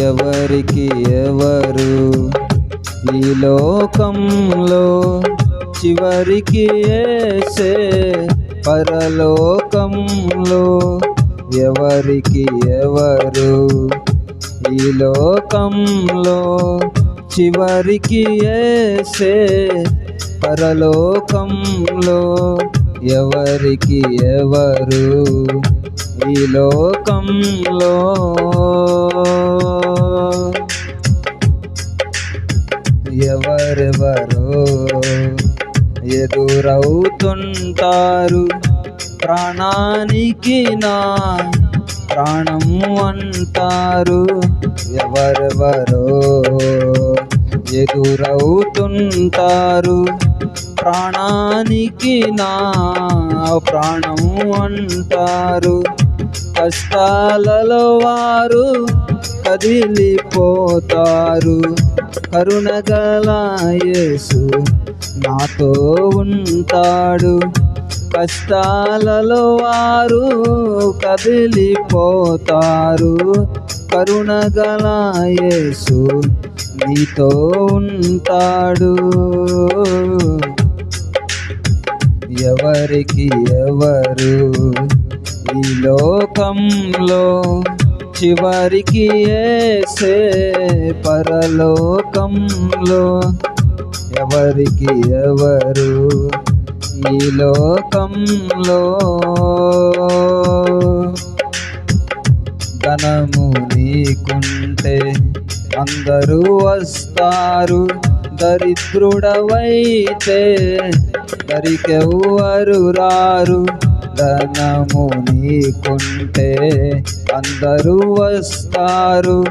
ఎవరికి ఎవరు? ఈ లోకంలో చివరికి ఏసే పరలోకంలో ఎవరికి ఎవరు? ఈ లోకంలో చివరికి ఏసే పరలోకంలో ఎవరికి ఎవరు? ఈ లోకంలో ఎవరెవరో ఎదురవుతుంటారు? ప్రాణానికి నా ప్రాణం అంటారు. ఎవరెవరో ఎదురవుతుంటారు? ప్రాణానికి నా ప్రాణం అంటారు. కష్టాలలో వారు కదిలిపోతారు కరుణగల యేసు నాతో ఉంటాడు. కష్టాలలో వారు కదిలిపోతారు. కరుణగల యేసు నీతో ఉంటాడు. ఎవరికి ఎవరు ఈ లోకంలో చివరికి ఏసే పరలోకంలో. ఎవరికి ఎవరు ఈ లోకంలో? ధనము నీకుంటే అందరూ వస్తారు. దరిద్రుడవైతే దరికెవ్వరు రారు. ధనము నీకుంటే అందరూ వస్తారు.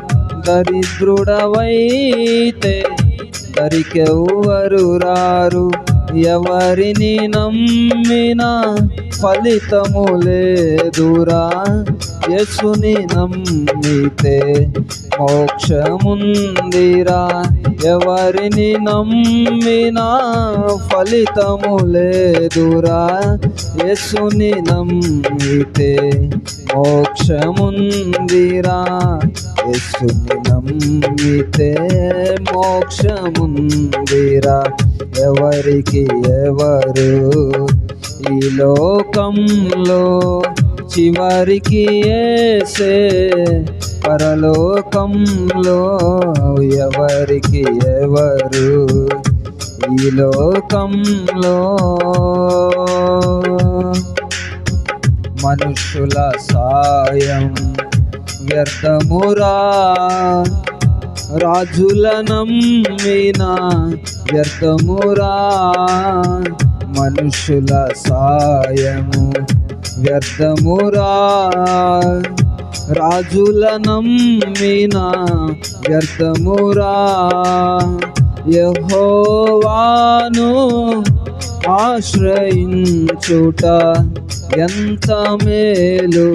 దరిద్రుడవైతే దరికెవ్వరు రారు. ఎవరిని నమ్మినా ఫలితము లేదురా. యసుని నమ్మితే మోక్షముందిరా. ఎవరిని నమ్మినా ఫలితము లేదురా. యసుని నమ్మితే మోక్షముందిరా. యసుని నమ్మితే మోక్షముందిరా. ఎవరికి ఎవరు? ఈ లోకంలో చివరికి ఏసే పరలోకంలో ఎవరికి ఎవరు? ఈ లోకంలో మనుషుల సాయం వ్యర్థమురా? రాజుల నమ్మిన వ్యర్థమురా మనుషుల సాయము వ్యర్థమురా రాజుల నమ్మిన వ్యర్థమురా యహోవాను ఆశ్రయించుట ఎంత మేలు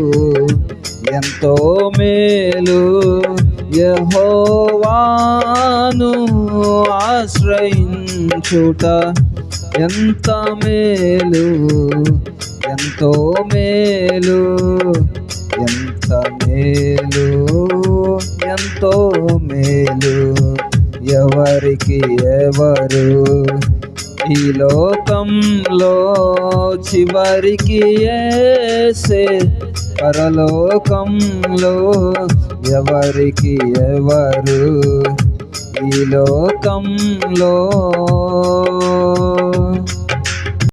ఎంతో మేలు. యహోవాను ఆశ్రయించుట ఎంత మేలు ఎంతో మేలు ఎంత మేలు ఎంతో మేలు. ఎవరికి ఎవరు ఈ లోకంలో చివరికి ఏసే పరలోకంలో ఎవరికి ఎవరు? ఈ లోకంలో